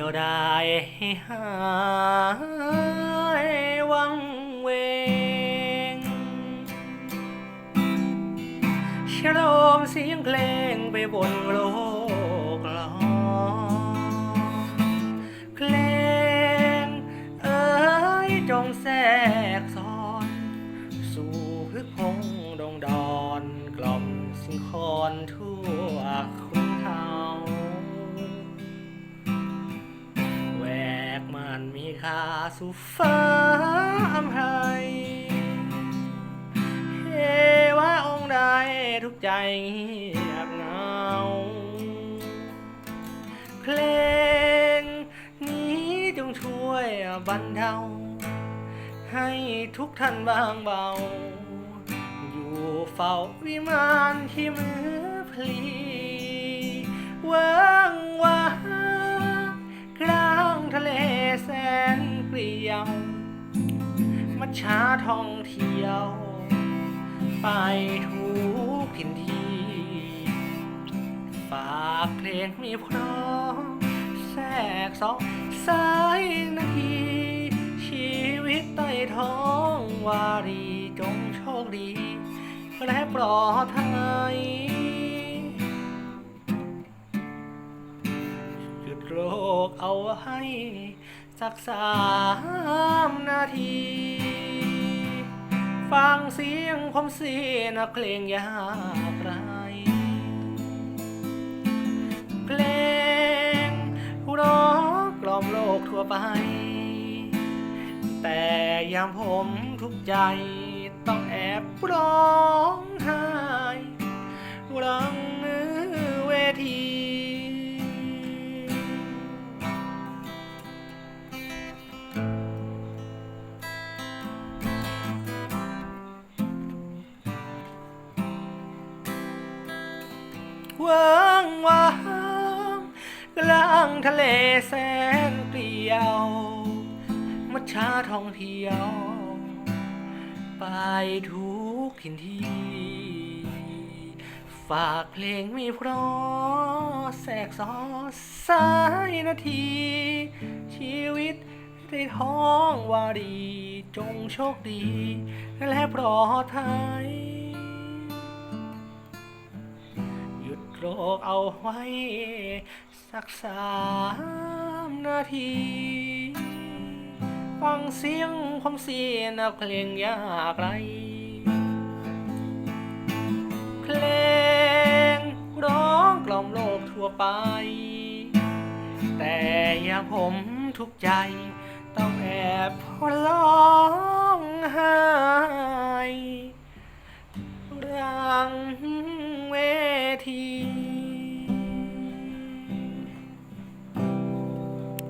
ยวดายให้หายวังเวงฉลมเสียงเพลงไปบนโลกลองเพลงเอ้ยจงแทรกซ้อน สู่พึกพงดงดอน กล่อมสิงคอนทั่วค สู่ฟ้าอำไพเฮว่าองค์ใดทุกใจเงียบเหงาเพลงนี้จงช่วยบรรเทาให้ทุกท่านบางเบา อยู่เฝ้าวิมานที่มือพลีว่างว่าง ท่องเที่ยว ไปทุกถิ่นที่ ฝากเพลงมีพราะแทรกสองสายนาที ชีวิตใต้ท้องวารีจงโชคดี และปลอดภัยหยุดโรคเอาให้สักสามนาที ฟังเสียงผมเสียนะเพลงยากไรเพลงร้องกล่อมโลกทั่วไป แต่ยามผมทุกใจต้องแอบร้อง ว่างว่างกลางทะเลแสนเปลี่ยว มัชชาท่องเที่ยว ไปทุกถิ่นที่ ฝากเพลงมีเพราะแสกซอสายนาที ชีวิตได้ท้องวารีจงโชคดี และปลอดภัย โรคเอาไว้ สักสามนาที ฟังเสียงความเสียงเพลงยากไรเพลงร้องกล่อมโลกทั่วไป แต่ยังผมทุกใจ ต้องแอบพร้องไห้รังเวที